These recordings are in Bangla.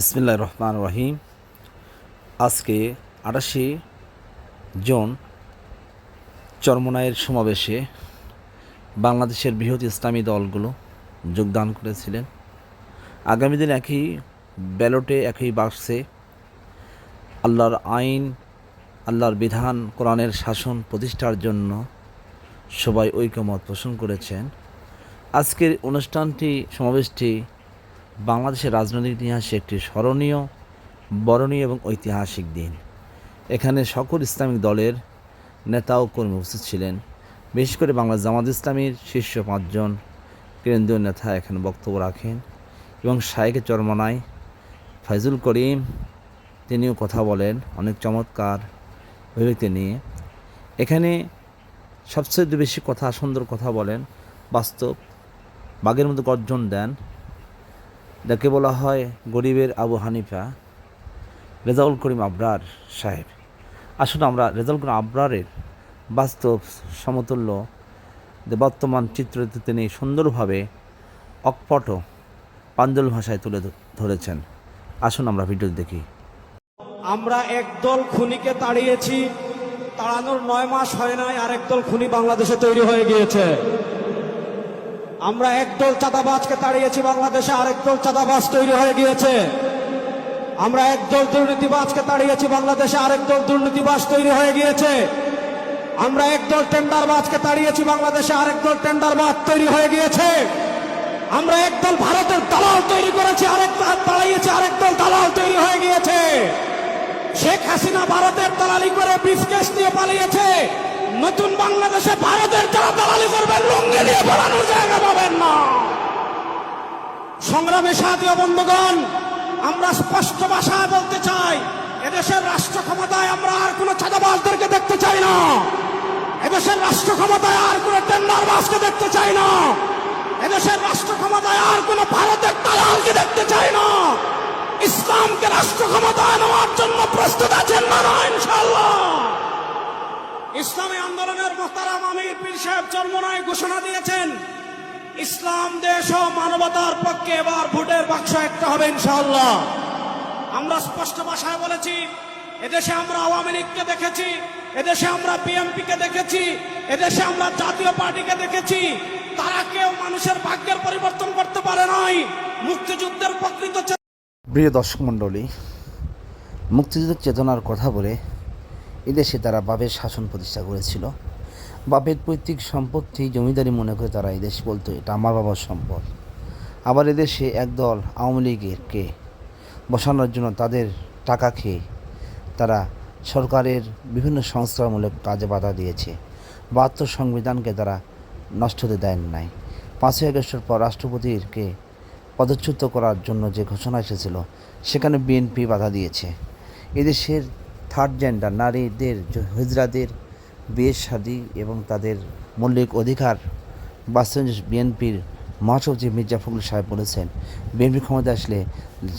বিসমিল্লাহ রহমান রহিম। আজকে আটাশি জন চরমনায়ের সমাবেশে বাংলাদেশের বৃহৎ ইসলামী দলগুলো যোগদান করেছিলেন। আগামী দিন একই ব্যালটে, একই বাক্সে আল্লাহর আইন, আল্লাহর বিধান, কোরআনের শাসন প্রতিষ্ঠার জন্য সবাই ঐকমত পোষণ করেছেন। আজকের অনুষ্ঠানটি, সমাবেশটি বাংলাদেশের রাজনৈতিক ইতিহাসে একটি স্মরণীয়, বরণীয় এবং ঐতিহাসিক দিন। এখানে সকল ইসলামিক দলের নেতা ও কর্মী উপস্থিত ছিলেন। বিশেষ করে বাংলা জামাত ইসলামীর শীর্ষ পাঁচজন কেন্দ্রীয় নেতা এখানে বক্তব্য রাখেন এবং শায়েকে চরমনায় ফাইজুল করিম, তিনিও কথা বলেন অনেক চমৎকার অভিব্যক্তি নিয়ে। এখানে সবচেয়ে বেশি কথা সুন্দর কথা বলেন, বাস্তব, বাঘের মতো গর্জন দেন যাকে বলা হয় গরিবের আবু হানিফা, রেজাউল করিম আবরার সাহেব। আসলে আমরা রেজাউল করিম আবরারের বাস্তব সমতুল্য যে বর্তমান চিত্রটি তিনি সুন্দরভাবে অকপট পাঞ্জল ভাষায় তুলে ধরেছেন। আসুন আমরা ভিডিও দেখি। আমরা একদল খুনিকে তাড়িয়েছি, তাড়ানোর নয় মাস হয় নাই, আরেক দল খুনি বাংলাদেশে তৈরি হয়ে গিয়েছে। আমরা একদল চাঁদাবাজকে তাড়িয়েছি, বাংলাদেশে আরেক দল চাঁদাবাজ তৈরি হয়ে গিয়েছে। আমরা একদল দুর্নীতিবাজকে তাড়িয়েছি, বাংলাদেশে আরেক দল দুর্নীতিবাজ তৈরি হয়ে গিয়েছে। আমরা একদল টেন্ডারবাজকে তাড়িয়েছি, বাংলাদেশে আরেক দল টেন্ডারবাজ তৈরি হয়ে গিয়েছে। আমরা একদল ভারতের দালাল তৈরি করেছি, আরেক দল তাড়িয়েছি, আরেক দল দালাল তৈরি হয়ে গিয়েছে। শেখ হাসিনা ভারতের দালালি করে ব্রিফকেস নিয়ে পালিয়েছে। নতুন বাংলাদেশে ভারতের যারা দালালি করবেন, লুঙ্গি দিয়ে পালানোর জায়গা পাবেন না। সংগ্রামে সাথীয় বন্ধুগণ, আমরা স্পষ্ট ভাষায় বলতে চাই, এদেশের রাষ্ট্র ক্ষমতায় আমরা আর কোনো চাঁদাবাজদেরকে দেখতে চাই না। এদেশের রাষ্ট্র ক্ষমতায় আর কোনো টেন্ডারবাজকে দেখতে চাই না। এদেশের রাষ্ট্র ক্ষমতায় আর কোনো ভারতের দালালকে দেখতে চাই না। ইসলামকে রাষ্ট্র ক্ষমতায় নেওয়ার জন্য প্রস্তুত আছেন না না ইনশাল্লাহ ইসলামী আন্দোলনের মোহতারাম আমির পীর সাহেব চর্মনায় ঘোষণা দিয়েছেন, ইসলাম, দেশ ও মানবতার পক্ষে এবার ভোটের বাক্স একটা হবে ইনশাআল্লাহ। আমরা স্পষ্ট ভাষায় বলেছি, এদেশে আমরা আওয়ামী লীগকে দেখেছি, এদেশে আমরা বিএনপি কে দেখেছি, এদেশে আমরা জাতীয় পার্টিকে দেখেছি। তারা কেউ মানুষের ভাগ্যের পরিবর্তন করতে পারে নাই। মুক্তিযুদ্ধের প্রকৃত প্রিয় দর্শক মণ্ডলী, মুক্তিযুদ্ধের চেতনার কথা বলে এদেশে তারা বাপের শাসন প্রতিষ্ঠা করেছিল। বাপের পৈতৃক সম্পত্তি জমিদারি মনে করে তারা এদেশ বলতো, এটা আমার বাবার সম্পদ। আবার এদেশে একদল আওয়ামী লীগেরকে বসানোর জন্য তাদের টাকা খেয়ে তারা সরকারের বিভিন্ন সংস্কারমূলক কাজে বাধা দিয়েছে। বাহাত্তর সংবিধানকে তারা নষ্ট হতে দেন নাই। পাঁচই আগস্টের পর রাষ্ট্রপতিকে পদচ্যুত করার জন্য যে ঘোষণা এসেছিল, সেখানে বিএনপি বাধা দিয়েছে। এদেশের থার্ড জেন্ডার নারীদের, হিজরাদের বিয়ের শাদী এবং তাদের মৌলিক অধিকার বাস্তবায়ন বিএনপির মহাসচিব মির্জা ফখরুল সাহেব বলেছেন, বিএনপি ক্ষমতা আসলে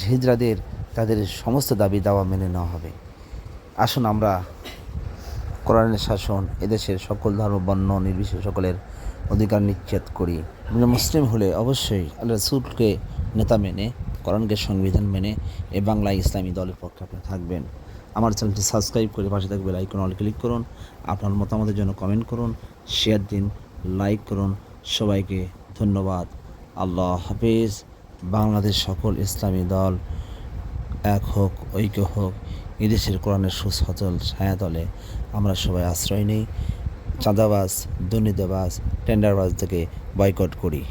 হিজরাদের তাদের সমস্ত দাবি দাওয়া মেনে নেওয়া হবে। আসুন আমরা কোরআনের শাসন, এদেশের সকল ধর্ম, বর্ণ, নির্বিশেষে সকলের অধিকার নিশ্চিত করি। মুসলিম হলে অবশ্যই আল্লাহ রসুলকে নেতা মেনে, কোরআনকে সংবিধান মেনে এ বাংলায় ইসলামী দলের পক্ষে আপনি থাকবেন। আমার চ্যানেলটি সাবস্ক্রাইব করে পাশে থাকবে লাইক করুন অল ক্লিক করুন। আপনার মতামতের জন্য কমেন্ট করুন, শেয়ার দিন, লাইক করুন। সবাইকে ধন্যবাদ। আল্লাহ হাফিজ। বাংলাদেশ সকল ইসলামী দল এক হোক, ঐক্য হোক, এদেশের কোরআনের সুসচল ছায়াতলে আমরা সবাই আশ্রয় নেই। চাঁদাবাজ, দুর্নীতিবাজ, টেন্ডারবাজ থেকে বয়কট করি।